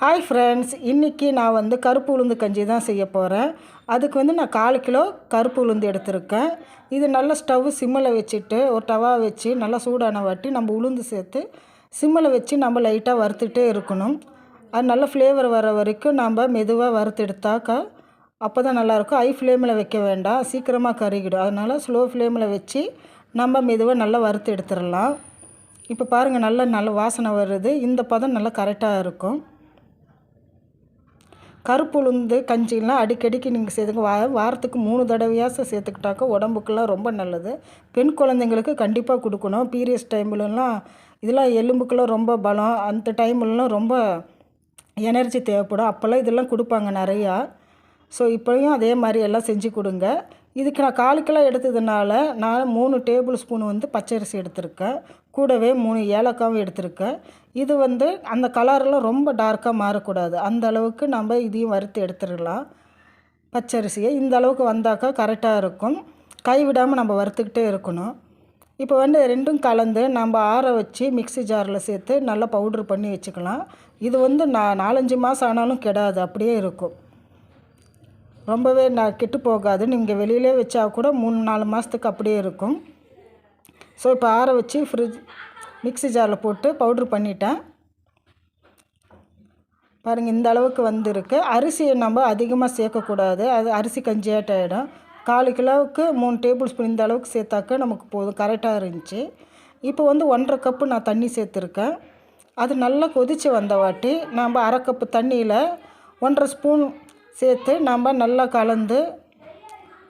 Hi friends இன்றைக்கி நான் வந்து கருப்பு உளுந்து கஞ்சி தான் செய்ய போகிறேன் அதுக்கு வந்து நான் கால் கிலோ கருப்பு உளுந்து எடுத்திருக்கேன். இது நல்லா ஸ்டவ் சிம்மில் வச்சுட்டு ஒரு டவா வச்சு நல்லா சூடான வாட்டி நம்ம உளுந்து சேர்த்து சிம்மில் வச்சு நம்ம லைட்டாக வறுத்துட்டே இருக்கணும். அது நல்ல ஃப்ளேவர் வர வரைக்கும் நம்ம மெதுவாக வறுத்து எடுத்தாக்கா அப்போ தான் நல்லாயிருக்கும். ஹை ஃப்ளேமில் வைக்க வேண்டாம். சீக்கிரமாக கருகிடும். அதனால் ஸ்லோ ஃப்ளேமில் வச்சு நம்ம மெதுவாக நல்லா வறுத்து எடுத்துடலாம். இப்போ பாருங்கள் நல்லா நல்ல வாசனை வருது. இந்த பதம் நல்லா கரெக்டாக இருக்கும். கருப்பு உளுந்து கஞ்சிலாம் அடிக்கடிக்கு நீங்கள் சேர்த்துக்க வா வாரத்துக்கு மூணு தடவையாக சேர்த்துக்கிட்டாக்கா உடம்புக்கெல்லாம் ரொம்ப நல்லது. பெண் குழந்தைங்களுக்கு கண்டிப்பாக கொடுக்கணும். பீரியட்ஸ் டைம்லலாம் இதெல்லாம் எலும்புக்கெல்லாம் ரொம்ப பலம். அந்த டைம்லலாம் ரொம்ப எனர்ஜி தேவைப்படும். அப்போல்லாம் இதெல்லாம் கொடுப்பாங்க நிறையா. ஸோ இப்போயும் அதே மாதிரி எல்லாம் செஞ்சு கொடுங்க. இதுக்கு நான் கால் கிலோ எடுத்ததுனால நான் மூணு டேபிள் ஸ்பூன் வந்து பச்சரிசி எடுத்திருக்கேன். கூடவே மூணு ஏலக்காவும் எடுத்திருக்கேன். இது வந்து அந்த கலரெலாம் ரொம்ப டார்க்காக மாறக்கூடாது. அந்த அளவுக்கு நம்ம இதையும் வறுத்து எடுத்துடலாம். பச்சரிசியை இந்த அளவுக்கு வந்தாக்கா கரெக்டாக இருக்கும். கைவிடாமல் நம்ம வறுத்துக்கிட்டே இருக்கணும். இப்போ வந்து ரெண்டும் கலந்து நம்ம ஆற வச்சு மிக்சி ஜாரில் சேர்த்து நல்லா பவுட்ரு பண்ணி வச்சுக்கலாம். இது வந்து நான் நாலஞ்சு மாதம் ஆனாலும் கெடாது. அப்படியே இருக்கும். ரொம்பவே நான் கெட்டு போகாது நீங்கள் வெளியிலே வச்சா கூட மூணு நாலு மாதத்துக்கு அப்படியே இருக்கும். ஸோ இப்போ ஆற வச்சு ஃப்ரிட்ஜ் மிக்ஸி ஜாரில் போட்டு பவுட்ரு பண்ணிட்டேன். பாருங்கள் இந்த அளவுக்கு வந்திருக்கு. அரிசியை நம்ம அதிகமாக சேர்க்கக்கூடாது. அது அரிசி கஞ்சியாட்டாயிடும் காலு கிலோவுக்கு மூணு டேபிள் ஸ்பூன் இந்த அளவுக்கு சேர்த்தாக்க நமக்கு போதும். கரெக்டாக இருந்துச்சு. இப்போ வந்து ஒன்றரை கப்பு நான் தண்ணி சேர்த்துருக்கேன். அது நல்லா கொதித்து வந்த வாட்டி நம்ம அரை கப்பு தண்ணியில் ஒன்றரை ஸ்பூன் சேர்த்து நம்ம நல்லா கலந்து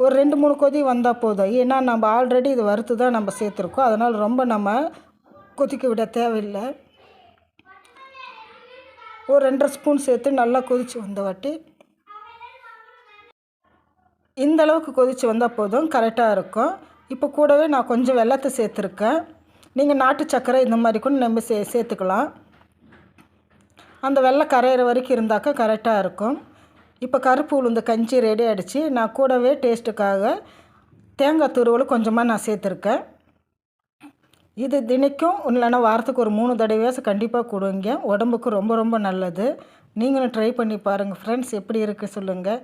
ஒரு ரெண்டு மூணு கொதி வந்தால் போதும். ஏன்னா நம்ம ஆல்ரெடி இது வறுத்து தான் நம்ம சேர்த்துருக்கோம். அதனால் ரொம்ப நம்ம கொதிக்க விட தேவையில்லை. ஒரு ரெண்டரை ஸ்பூன் சேர்த்து நல்லா கொதித்து வந்த வாட்டி இந்த அளவுக்கு கொதித்து வந்தால் போதும். கரெக்டாக இருக்கும். இப்போ கூடவே நான் கொஞ்சம் வெள்ளத்தை சேர்த்துருக்கேன். நீங்கள் நாட்டு சர்க்கரை இந்த மாதிரி கூட நம்ம சே சேர்த்துக்கலாம். அந்த வெள்ளை கரையிற வரைக்கும் இருந்தாக்கா கரெக்டாக இருக்கும். இப்போ கருப்பு உளுந்து கஞ்சி ரெடி ஆகிடுச்சு நான் கூடவே டேஸ்ட்டுக்காக தேங்காய் துருவல் கொஞ்சமாக நான் சேர்த்துருக்கேன். இது தினைக்கும் இல்லைன்னா வாரத்துக்கு ஒரு மூணு தடவையாச்சும் கண்டிப்பாக கொடுங்க. உடம்புக்கு ரொம்ப ரொம்ப நல்லது. நீங்களும் ட்ரை பண்ணி பாருங்கள் ஃப்ரெண்ட்ஸ் எப்படி இருக்குது சொல்லுங்கள்